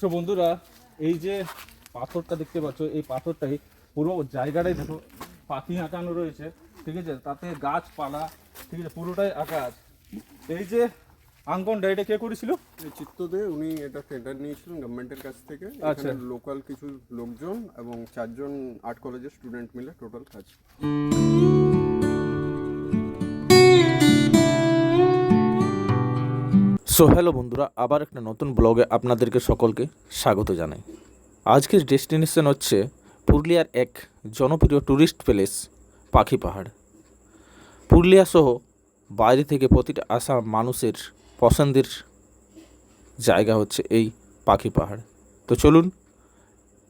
So বন্ধুরা এই যে পাথরটা দেখতে পাচ্ছ এই পাথরটাই পুরো জায়গাটাই দেখো পাখি আঁকানো রয়েছে ঠিক আছে? তাতে গাছপালা ঠিক আছে? পুরোটাই আঁকা আছে এই যে আঙ্কনটা এটা কে করেছিল? এই চিত্তদে উনি এটা টেন্ডার নিয়েছিলেন গভর্নমেন্টের কাছ থেকে। আচ্ছা। লোকাল কিছু লোকজন এবং চারজন আর্ট কলেজের স্টুডেন্ট মিলে টোটাল কাজ। সো হ্যালো বন্ধুরা, আবার একটা নতুন ব্লগে আপনাদেরকে সকলকে স্বাগত জানাই। আজকের ডেস্টিনেশন হচ্ছে পুরুলিয়ার এক জনপ্রিয় ট্যুরিস্ট প্লেস পাখি পাহাড়। পুরুলিয়া সহ বাইরে থেকে প্রতিটা আসা মানুষের পছন্দের জায়গা হচ্ছে এই পাখি পাহাড়। তো চলুন,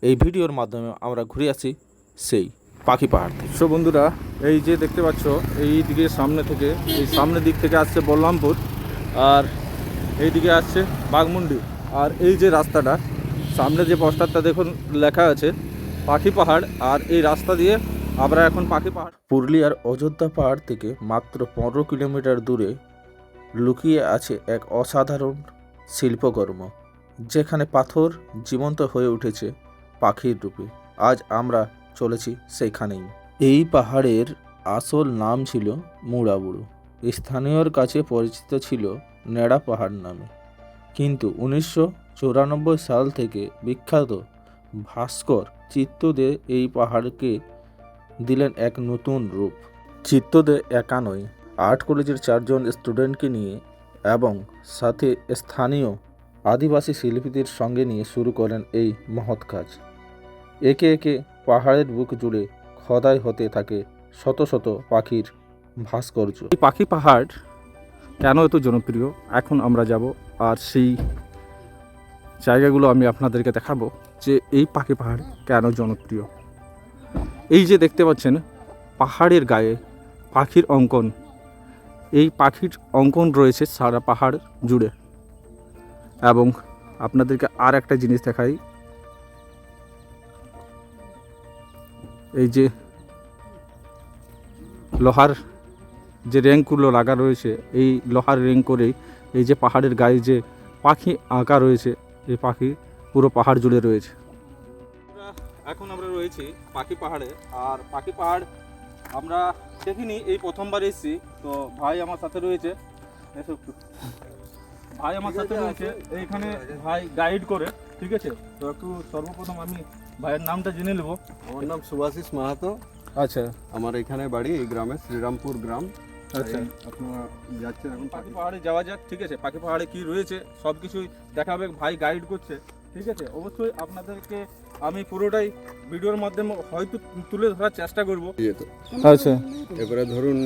এই ভিডিওর মাধ্যমে আমরা ঘুরে আসি সেই পাখি পাহাড় থেকে। সো বন্ধুরা, এই যে দেখতে পাচ্ছ, এই দিকে সামনে থেকে, এই সামনের দিক থেকে আসছে বলরামপুর আর এই দিকে আসছে বাঘমুন্ডি। আর এই যে রাস্তাটা, সামনে যে পোস্টারটা দেখুন, লেখা আছে, পাখি পাহাড়। আর এই রাস্তা দিয়ে আমরা এখন পাখি পাহাড়। পুরুলিয়ার অযোধ্যা পাহাড় থেকে মাত্র পনেরো কিলোমিটার দূরে লুকিয়ে আছে এক অসাধারণ শিল্পকর্ম, যেখানে পাথর জীবন্ত হয়ে উঠেছে পাখির রূপে। আজ আমরা চলেছি সেইখানেই। এই পাহাড়ের আসল নাম ছিল মুড়াবুড়ো। স্থানীয়র কাছে পরিচিত ছিল নেড়া পাহাড় নামে। কিন্তু উনিশশো সাল থেকে বিখ্যাত ভাস্কর চিত্তদে এই পাহাড়কে দিলেন এক নতুন রূপ। চিত্তদে একা নয় আর্ট কলেজের চারজন স্টুডেন্টকে নিয়ে এবং সাথে স্থানীয় আদিবাসী শিল্পীদের সঙ্গে নিয়ে শুরু করেন এই মহৎ কাজ। একে একে পাহাড়ের বুক জুড়ে খদাই হতে থাকে শত শত পাখির ভাস্কর্য। এই পাখি পাহাড় কেন এত জনপ্রিয়? এখন আমরা যাব আর সেই জায়গাগুলো আমি আপনাদেরকে দেখাবো যে এই পাখি পাহাড় কেন জনপ্রিয়। এই যে দেখতে পাচ্ছেন, পাহাড়ের গায়ে পাখির অঙ্কন। এই পাখির অঙ্কন রয়েছে সারা পাহাড় জুড়ে। এবং আপনাদেরকে আর একটা জিনিস দেখাই। এই যে লোহার যে র্যাঙ্কগুলো লাগা রয়েছে এই লোহার র্যাঙ্ক করেই এই যে পাহাড়ের গায়ে যে পাখি আঁকা রয়েছে এই পাখি পুরো পাহাড় জুড়ে রয়েছে। এখন আমরা রয়েছি পাখি পাহাড়ে আর পাখি পাহাড় আমরা দেখিনি এই প্রথমবার এসেছি। তো ভাই আমার সাথে রয়েছে। ভাই আমার সাথে রয়েছে। এইখানে ভাই গাইড করে ঠিক আছে? তো একটু সর্বপ্রথম আমি ভাইয়ের নামটা জেনে নেব। আমার নাম সুভাষিস মাহাতো। আচ্ছা। আমার এখানে বাড়ি এই গ্রামে শ্রীরামপুর গ্রাম। আচ্ছা। আপনারা যাচ্ছেন এখন পাখি পাহাড়ে যাওয়া যাক ঠিক আছে? পাখি পাহাড়ে কি রয়েছে সব কিছুই দেখাবে ভাই গাইড করছে ঠিক আছে? অবশ্যই আপনাদেরকে আমি পুরোটাই ভিডিওর মাধ্যমে হয়তো তুলে ধরার চেষ্টা করব। আচ্ছা। এবারে ধরুন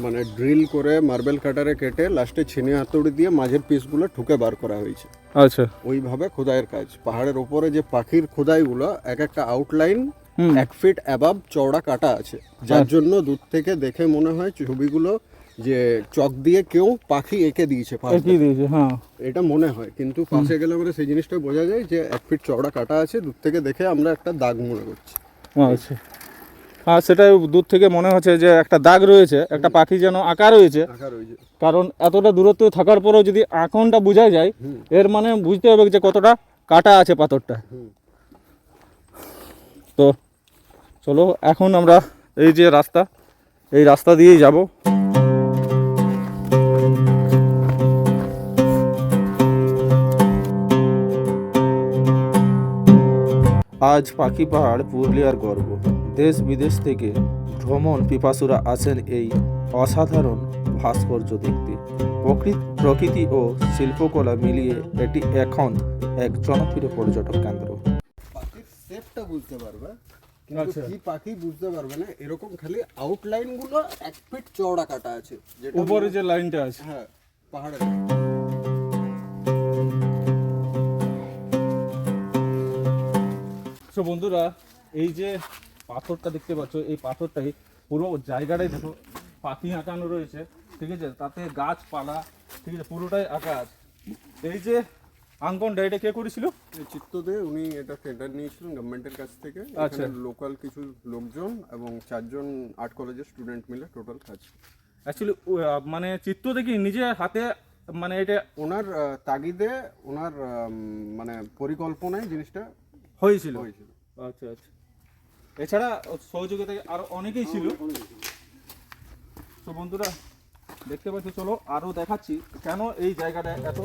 মানে ড্রিল করে মার্বেল কাটারে কেটে লাস্টে ছিনে হাতুড়ি দিয়ে মাঝের পিসগুলো ঠুকে বার করা হয়েছে। আচ্ছা। ওইভাবে খোদাইয়ের কাজ। পাহাড়ের ওপরে যে পাখির খোদাইগুলো এক একটা আউটলাইন এক ফিট অ্যাবাব চওড়া কাটা আছে। যার জন্য দূর থেকে দেখে মনে হয় ছবিগুলো যে চক দিয়ে কেউ পাখি এঁকে দিয়েছে। দিয়েছে হ্যাঁ। এটা মনে হয় কিন্তু পাশে গেলে পরে সেই জিনিসটা বোঝা যায় যে এক ফিট চওড়া কাটা আছে দূর থেকে দেখে আমরা একটা দাগ মনে করছি। আচ্ছা। হ্যাঁ সেটাই দূর থেকে মনে হচ্ছে যে একটা দাগ রয়েছে একটা পাখি যেন আঁকা রয়েছে। কারণ এতটা দূরত্ব থাকার পরেও যদি আঁকনটা বোঝা যায় এর মানে বুঝতে হবে যে কতটা কাটা আছে পাথরটা। তো চলো, এখন আমরা এই যে রাস্তা, এই রাস্তা দিয়েই যাব। আজ পাখি পাহাড়, পুরুলিয়ার গর্ব। দেশ বিদেশ থেকে ভ্রমণ পিপাসুরা আছেন এই অসাধারণ ভাস্কর্য দেখতে। প্রকৃতি ও শিল্পকলা মিলিয়ে এটি এখন এক জনপ্রিয় পর্যটক কেন্দ্র। বুঝতে পারবে। কিন্তু আচ্ছা। কি পাখি বুঝতে পারবে না এরকম খালি আউটলাইনগুলো এক ফিট চওড়া কাটা আছে যেটা উপরে যে লাইনটা আছে। হ্যাঁ পাহাড়ের সো বন্ধুরা এই যে পাথরটা দেখতে পাচ্ছ এই পাথরটাই পুরো জায়গাটাই দেখো পাখি আঁকানো রয়েছে ঠিক আছে? তাতে গাছপালা ঠিক আছে? পুরোটাই আঁকা আছে। এই যে আঙ্কনটা এটা কে করেছিল? চিত্তদে উনি এটা টেন্ডার নিয়েছিলেন গভর্নমেন্টের কাছ থেকে। আচ্ছা। লোকাল কিছু লোকজন এবং চারজন আর্ট কলেজের স্টুডেন্ট মিলে টোটাল কাজ। অ্যাকচুয়ালি মানে চিত্র দেখি নিজে হাতে মানে এটা ওনার তাগিদে ওনার মানে পরিকল্পনায় জিনিসটা হয়েছিল। হয়েছিল। আচ্ছা আচ্ছা। এছাড়া সহযোগিতায় আরও অনেকেই ছিল। তো বন্ধুরা দেখতে পাচ্ছি চলো আরও দেখাচ্ছি কেন এই জায়গাটা এত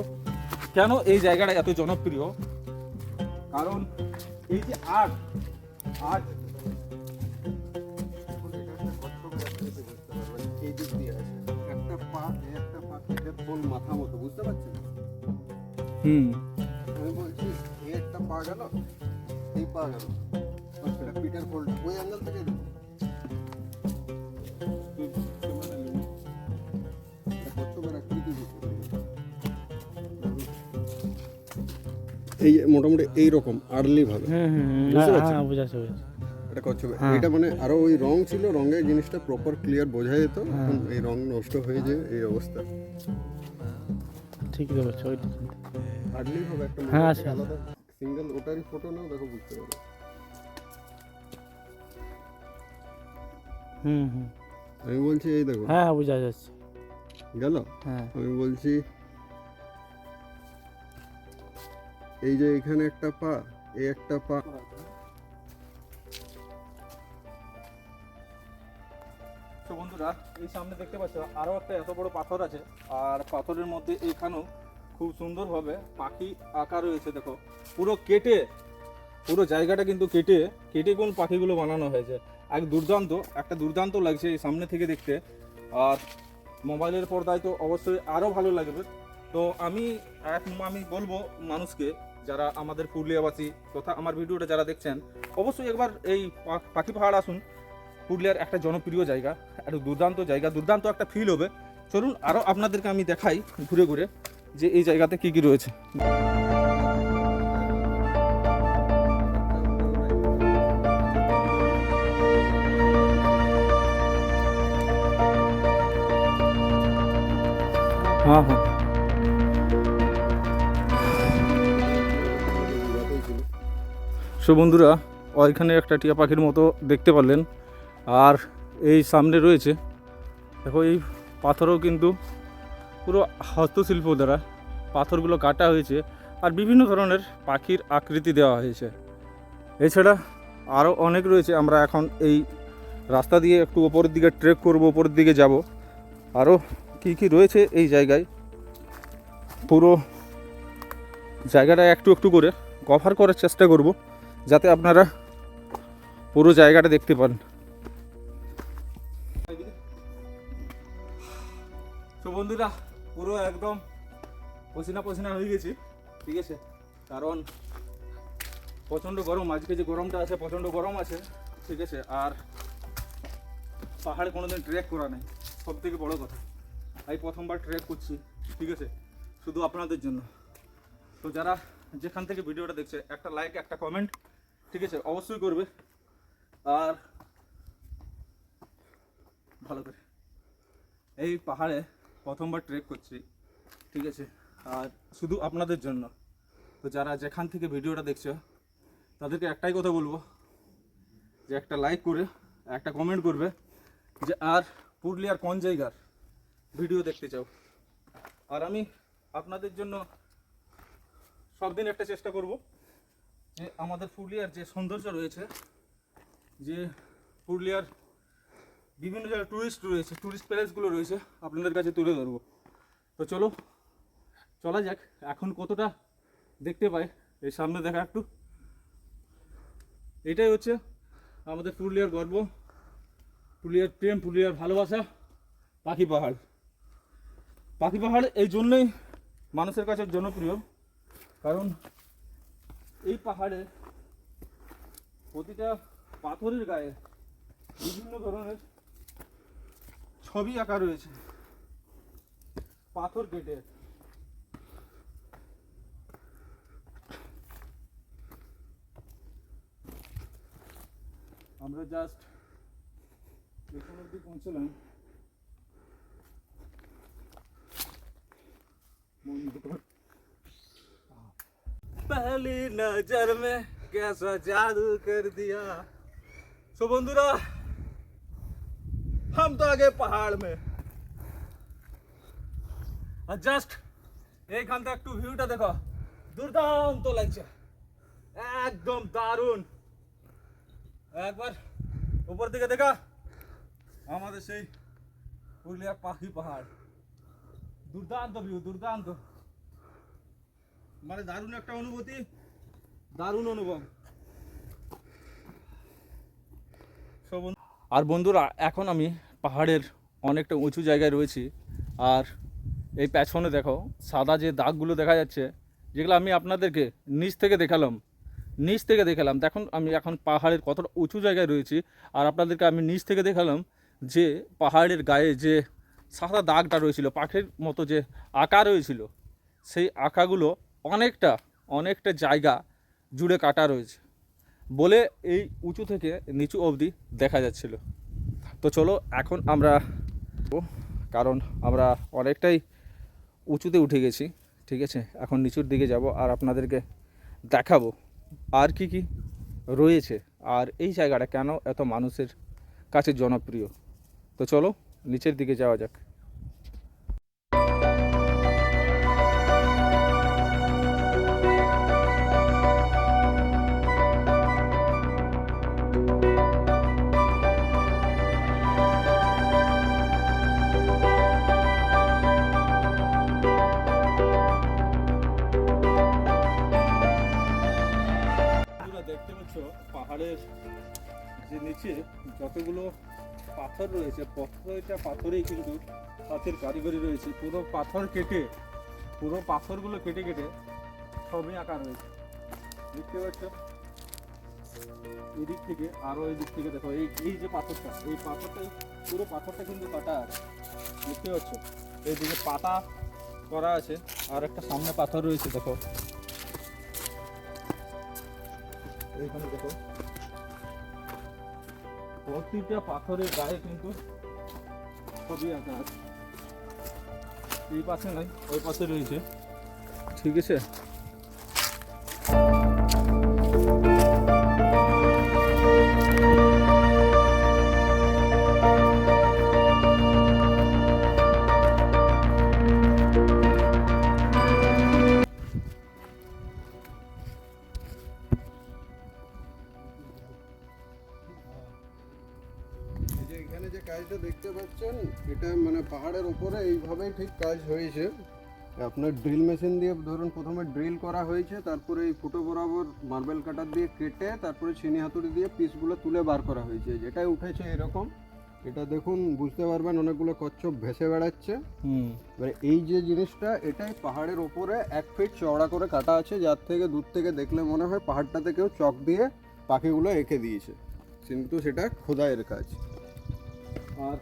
কেন এই জায়গাটা এত জনপ্রিয়? কারণ এই যে আর্ট আর্ট এই দিক দিয়ে আছে একটা পা একটা পা পেটের কোন মাথা মতো বুঝতে পারছেন? হুম। আমি বলছি এই একটা পা গেল এই পা গেল। পিঠের ফোল্ড ওই অ্যাঙ্গেল থেকে এই মোটামুটি এই রকম আর্লি ভাবে? বুঝাচ্ছে বুঝাচ্ছে এটা কচ্ছপের এটা মানে আরও ওই রং ছিল রঙে জিনিসটা প্রপার ক্লিয়ার বোঝা যেত। এই রং নষ্ট হয়ে যায় এই অবস্থা। ঠিকই বলছো আর্লি ভাবে একটা হ্যাঁ, আছে। আলাদা। সিঙ্গেল ওটারই ফটো নাও দেখো বুঝতে পারবে হুম হুম। আমি বলছি এই দেখো। হ্যাঁ হ্যাঁ বোঝা যাচ্ছে। গেল? হ্যাঁ। আমি বলছি এই যে এখানে একটা পা, এই একটা পা। তো বন্ধুরা, এই সামনে দেখতে পাচ্ছ, আরও একটা এত বড় পাথর আছে, আর পাথরের মধ্যে এখানেও খুব সুন্দরভাবে পাখি আঁকা রয়েছে, দেখো। পুরো কেটে, পুরো জায়গাটা কিন্তু কেটে কেটে কোন পাখিগুলো বানানো হয়েছে। এক দুর্দান্ত, একটা দুর্দান্ত লাগছে এই সামনে থেকে দেখতে। আর মোবাইলের পর্দায় তো অবশ্যই আরও ভালো লাগবে। তো আমি এক, আমি বলব মানুষকে যারা আমাদের পুরুলিয়াবাসী তথা আমার ভিডিওটা যারা দেখছেন, অবশ্যই একবার এই পাখি পাহাড় আসুন। পুরুলিয়ার একটা জনপ্রিয় জায়গা, একটা দুর্দান্ত জায়গা, দুর্দান্ত একটা ফিল হবে। চলুন আরও আপনাদেরকে আমি দেখাই ঘুরে ঘুরে যে এই জায়গাতে কি কি রয়েছে। হ্যাঁ হ্যাঁ। সো বন্ধুরা, ওইখানে একটা টিয়া পাখির মতো দেখতে পারলেন। আর এই সামনে রয়েছে, দেখো এই পাথরও কিন্তু পুরো হস্তশিল্প দ্বারা পাথরগুলো কাটা হয়েছে আর বিভিন্ন ধরনের পাখির আকৃতি দেওয়া হয়েছে। এছাড়া আরও অনেক রয়েছে, আমরা এখন এই রাস্তা দিয়ে একটু ওপরের দিকে ট্রেক করব, ওপরের দিকে যাব। আরও কী কী রয়েছে এই জায়গায়? পুরো জায়গাটা একটু একটু করে কভার করার চেষ্টা করব। যাতে আপনারা পুরো জায়গাটা দেখতে পান। তো বন্ধুরা, পুরো একদম পসিনা পসিনা হয়ে গেছি, ঠিক আছে? কারণ প্রচণ্ড গরম, আজকে যে গরমটা আছে, প্রচণ্ড গরম আছে, ঠিক আছে? আর পাহাড়ে কোনোদিন ট্রেক করা নেই সব থেকে বড়ো কথা। আমি প্রথমবার ট্রেক করছি, ঠিক আছে? শুধু আপনাদের জন্য। তো যারা যেখান থেকে ভিডিওটা দেখছে, একটা লাইক একটা কমেন্ট ঠিক আছে, অবশ্যই করবে। আর ভালো করে। এই পাহাড়ে প্রথমবার ট্রেক করছি, ঠিক আছে। আর শুধু আপনাদের জন্য। তো যারা যেখান থেকে ভিডিওটা দেখছ, তাদেরকে একটাই কথা বলব, যে একটা লাইক করে, একটা কমেন্ট করবে, যে আর পুরুলিয়ার কোন জায়গার ভিডিও দেখতে চাও? আর আমি আপনাদের জন্য সব দিন একটা চেষ্টা করব। যে আমাদের পুরুলিয়ার যে সৌন্দর্য রয়েছে, যে পুরুলিয়ার বিভিন্ন জায়গায় টুরিস্ট রয়েছে টুরিস্ট প্লেসগুলো রয়েছে, আপনাদের কাছে তুলে ধরবো। তো চলো, চলা যাক, এখন কতটা দেখতে পাই, এই সামনে দেখা একটু। এটাই হচ্ছে আমাদের পুরুলিয়ার গর্ব, পুরুলিয়ার প্রেম, পুরুলিয়ার ভালোবাসা, পাখি পাহাড়। পাখি পাহাড় এই জন্যই মানুষের কাছে জনপ্রিয়, কারণ এই পাহাড়ে প্রতিটা পাথরের গায়ে বিভিন্ন ধরনের ছবি আঁকা রয়েছে। পাথর কেটে। আমরা জাস্ট এখান অব্দি পৌঁছলাম। पहली नजर में कैसा जादू कर दिया सो बंधुरा हम तो आ गए पहाड़ में जस्ट এইখানটা একটু ভিউটা দেখো দুর্দান্ত লাগছে একদম দারুণ একবার উপর দিকে দেখা আমাদের সেই পুরুলিয়া পাখি পাহাড় দুর্দান্ত ভিউ দুর্দান্ত মানে দারুণ একটা অনুভূতি। দারুণ অনুভব। আর বন্ধুরা এখন আমি পাহাড়ের অনেকটা উঁচু জায়গায় রয়েছি। আর এই পেছনে দেখো সাদা যে দাগগুলো দেখা যাচ্ছে যেগুলো আমি আপনাদেরকে নিচ থেকে দেখালাম নিচ থেকে দেখালাম। দেখুন আমি এখন পাহাড়ের কতটা উঁচু জায়গায় রয়েছি। আর আপনাদেরকে আমি নিচ থেকে দেখালাম যে পাহাড়ের গায়ে যে সাদা দাগটা রয়েছিল পাখির মতো যে আঁকা রয়েছিল সেই আঁকাগুলো অনেকটা অনেকটা জায়গা জুড়ে কাটা রয়েছে। বলে এই উঁচু থেকে নিচু অবধি দেখা যাচ্ছিল। তো চলো, এখন আমরা কারণ আমরা অনেকটাই উঁচুতে উঠে গেছি, ঠিক আছে? এখন নিচুর দিকে যাব আর আপনাদেরকে দেখাবো আর কি কি রয়েছে আর এই জায়গাটা কেন এত মানুষের কাছে জনপ্রিয়। তো চলো, নিচের দিকে যাওয়া যাক। নিচে যতগুলো পাথর রয়েছে, প্রত্যেকটা পাথরেই কিন্তু হাতের কারিগরি রয়েছে। পুরো পাথর কেটে, পুরো পাথরগুলো কেটে কেটে ছবি আঁকা রয়েছে। দেখতে পাচ্ছ? এদিক থেকে, আরও এই দিক থেকে দেখো, এই এই যে পাথরটা, এই পাথরটা, পুরো পাথরটা কিন্তু কাটা আছে। দেখতে পাচ্ছ? এইদিকে পাতা করা আছে, আর একটা সামনে পাথর রয়েছে, দেখো। এইখানে দেখো প্রতিটা পাথরের গায়ে কিন্তু ছবি আঁকা আছে। এই পাশে নাই, ওই পাশে রয়েছে। ঠিক আছে? আপনার ড্রিল মেশিন দিয়ে ধরুন প্রথমে ড্রিল করা হয়েছে তারপরে এই ফুটো বরাবর মার্বেল কাটার দিয়ে কেটে তারপরে চিনি হাতুড়ি দিয়ে পিসগুলো তুলে বার করা হয়েছে। যেটাই উঠেছে এরকম। এটা দেখুন বুঝতে পারবেন অনেকগুলো কচ্ছপ ভেসে বেড়াচ্ছে। এবার এই যে জিনিসটা এটাই পাহাড়ের ওপরে এক ফিট চওড়া করে কাটা আছে যার থেকে দূর থেকে দেখলে মনে হয় পাহাড়টাতে কেউ চক দিয়ে পাখিগুলো এঁকে দিয়েছে। কিন্তু সেটা খোদাইয়ের কাজ। আর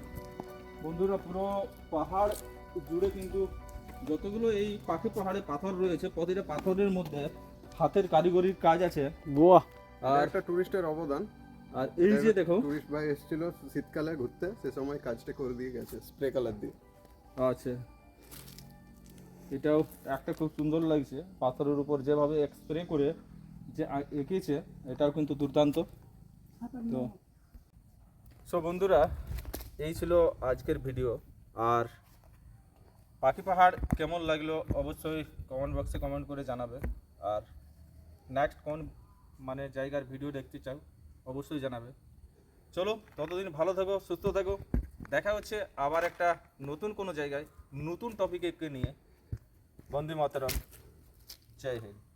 বন্ধুরা পুরো পাহাড় জুড়ে কিন্তু যতগুলো এই পাখি পাহাড়ে পাথর রয়েছে প্রতিটা পাথরের মধ্যে হাতের কারিগরির কাজ আছে। বাহ। আর একটা টুরিস্টের অবদান। আর এই যে দেখো টুরিস্ট ভাই এসেছিল শীতকালে ঘুরতে সে সময় কাজটা করে দিয়ে গেছে স্প্রে কালার দিয়ে। আছে এটাও একটা খুব সুন্দর লাগছে পাথরের উপর যেভাবে স্প্রে করে যে এঁকেছে এটাও কিন্তু দুর্দান্ত। তো সো বন্ধুরা এই ছিল আজকের ভিডিও আর পাখি পাহাড় কেমন লাগল অবশ্যই কমেন্ট বক্সে কমেন্ট করে জানাবে। আর নেক্সট কোন মানে জায়গার ভিডিও দেখতে চাও অবশ্যই জানাবে। চলো ততদিন ভালো থাকো, সুস্থ থাকো। দেখা হচ্ছে আবার একটা নতুন কোনো জায়গায়, নতুন টপিকে নিয়ে। বন্দে মাতারাম। জয় হিন্দ।